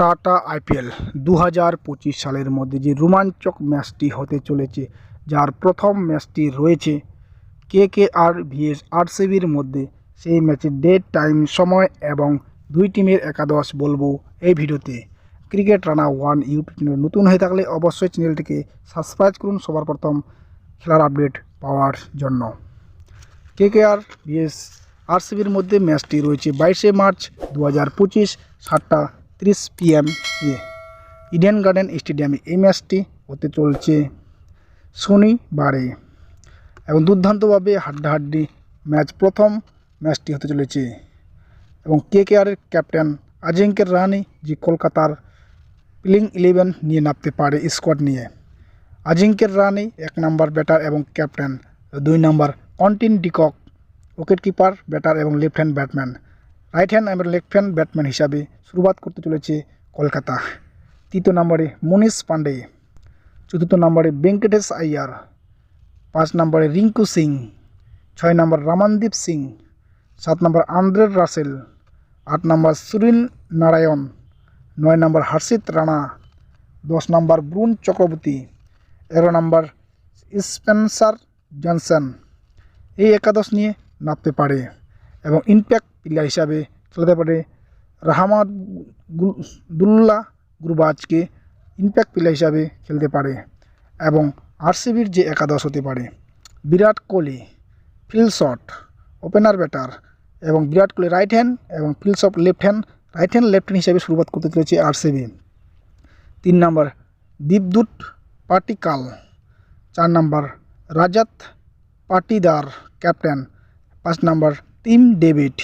Tata IPL দু হাজার পঁচিশ সালের মধ্যে যে রোমাঞ্চক ম্যাচটি হতে চলেছে, যার প্রথম ম্যাচটি রয়েছে কে কে আর ভিএস আরসিবির মধ্যে, সেই ম্যাচের ডেট টাইম সময় এবং দুই টিমের একাদশ বলব এই ভিডিওতে। Cricket Rana one YouTube channel নতুন হয়ে থাকলে অবশ্যই চ্যানেলটিকে সাবস্ক্রাইব করুন সবার প্রথম খেলার আপডেট পাওয়ার জন্য। কে কে আর ভিএস আরসিবির মধ্যে ম্যাচটি রয়েছে বাইশে মার্চ দু হাজার পঁচিশ সাতটা তিরিশ পিএম এ। ইডেন গার্ডেন স্টেডিয়ামে এই ম্যাচটি হতে চলছে শনিবারে এবং দুর্দান্তভাবে হাড্ডাহাড্ডি ম্যাচ প্রথম ম্যাচটি হতে চলেছে। এবং কে কে আরের ক্যাপ্টেন আজিঙ্কের রাহানি যে কলকাতার প্লেইং ইলেভেন নিয়ে নামতে পারে স্কোয়াড নিয়ে। আজিঙ্কের রাহানি এক নাম্বার ব্যাটার এবং ক্যাপ্টেন দুই number Quinton de Kock wicket keeper batter এবং left hand batsman right hand এবং লেফট হ্যান্ড ব্যাটম্যান হিসাবে শুরুয়াত করতে চলেছে কলকাতা। তৃতীয় নম্বরে মনীষ পান্ডে চতুর্থ নম্বরে ভেঙ্কটেশ আইয়ার। পাঁচ নম্বরে রিঙ্কু সিং। ছয় নম্বর রামানদীপ সিং। সাত নম্বর আন্দ্রের রাসেল। আট নম্বর সুনীল নারায়ণ। নয় নম্বর হর্ষিত রানা। দশ নম্বর ব্রুন চক্রবর্তী। এগারো নম্বর স্পেন্সার জনসন। এই একাদশ নিয়ে নামতে পারে। এবং ইম্প্যাক্ট প্লেয়ার হিসাবে খেলতে পারে। রাহমাদ দুল্লাহ গুরবাজকে ইম্প্যাক্ট প্লেয়ার হিসাবে খেলতে পারে এবং আরসিবির যে একাদশ হতে পারে। Virat Kohli Phil Salt opener batter এবং বিরাট কোহলি রাইট হ্যান্ড এবং Phil Salt left hand right hand left hand হিসাবে শুরুয়াত করতে চলেছে আরসিবি। তিন নম্বর দীপদূত পাটিকাল, চার নম্বর রাজাত পাটিদার ক্যাপ্টেন পাঁচ নম্বর টিম ডেভিড,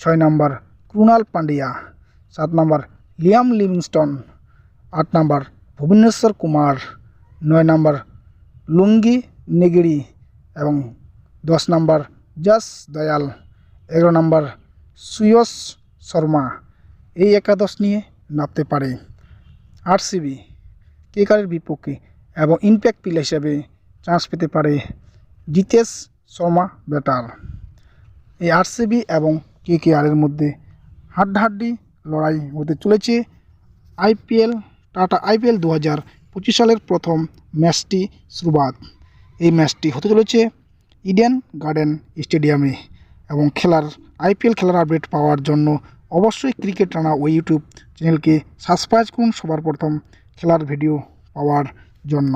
ছয় নম্বর ক্রুণাল পান্ডিয়া সাত নম্বর লিয়াম লিভিংস্টন, আট নম্বর ভুবনেশ্বর কুমার, নয় নম্বর লুঙ্গি নেগিরি এবং দশ নম্বর যশ দয়াল, এগারো নম্বর সুয়স শর্মা। এই একাদশ নিয়ে নামতে পারে। আরসিবি কেকারের বিপক্ষে এবং ইম্প্যাক্ট প্লেয়ার হিসাবে চান্স পেতে পারে জিতেশ শর্মা ব্যাটার এই আরসিবি এবং কে কে আরের মধ্যে হাড্ডাহাড্ডি লড়াই হতে চলেছে। আইপিএল টাটা আইপিএল দু হাজার পঁচিশ সালের প্রথম ম্যাচটি শুরুয়াত এই ম্যাচটি হতে চলেছে ইডেন গার্ডেন স্টেডিয়ামে এবং খেলার আইপিএল খেলার আপডেট পাওয়ার জন্য অবশ্যই ক্রিকেট রানা ওই ইউটিউব চ্যানেলকে সাবস্ক্রাইব করুন সবার প্রথম খেলার ভিডিও পাওয়ার জন্য।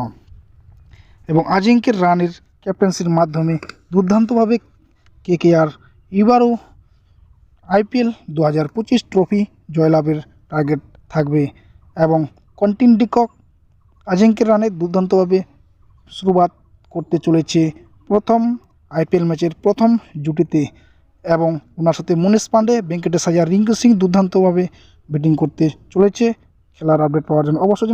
এবং আজিঙ্কের রানের ক্যাপ্টেন্সির মাধ্যমে দুর্দান্তভাবে কে কে আর এবারও আইপিএল দু হাজার পঁচিশ ট্রফি জয়লাভের টার্গেট থাকবে এবং কন্টিন ডিকক আজিঙ্কের রানে দুর্দান্তভাবে শুরুয়াত করতে চলেছে প্রথম আইপিএল ম্যাচের প্রথম জুটিতে এবং ওনার সাথে মনীষ পান্ডে, ভেঙ্কটেশ আয়ার রিঙ্কু সিং দুর্দান্তভাবে ব্যাটিং করতে চলেছে। খেলার আপডেট পাওয়ার জন্য অবশ্যই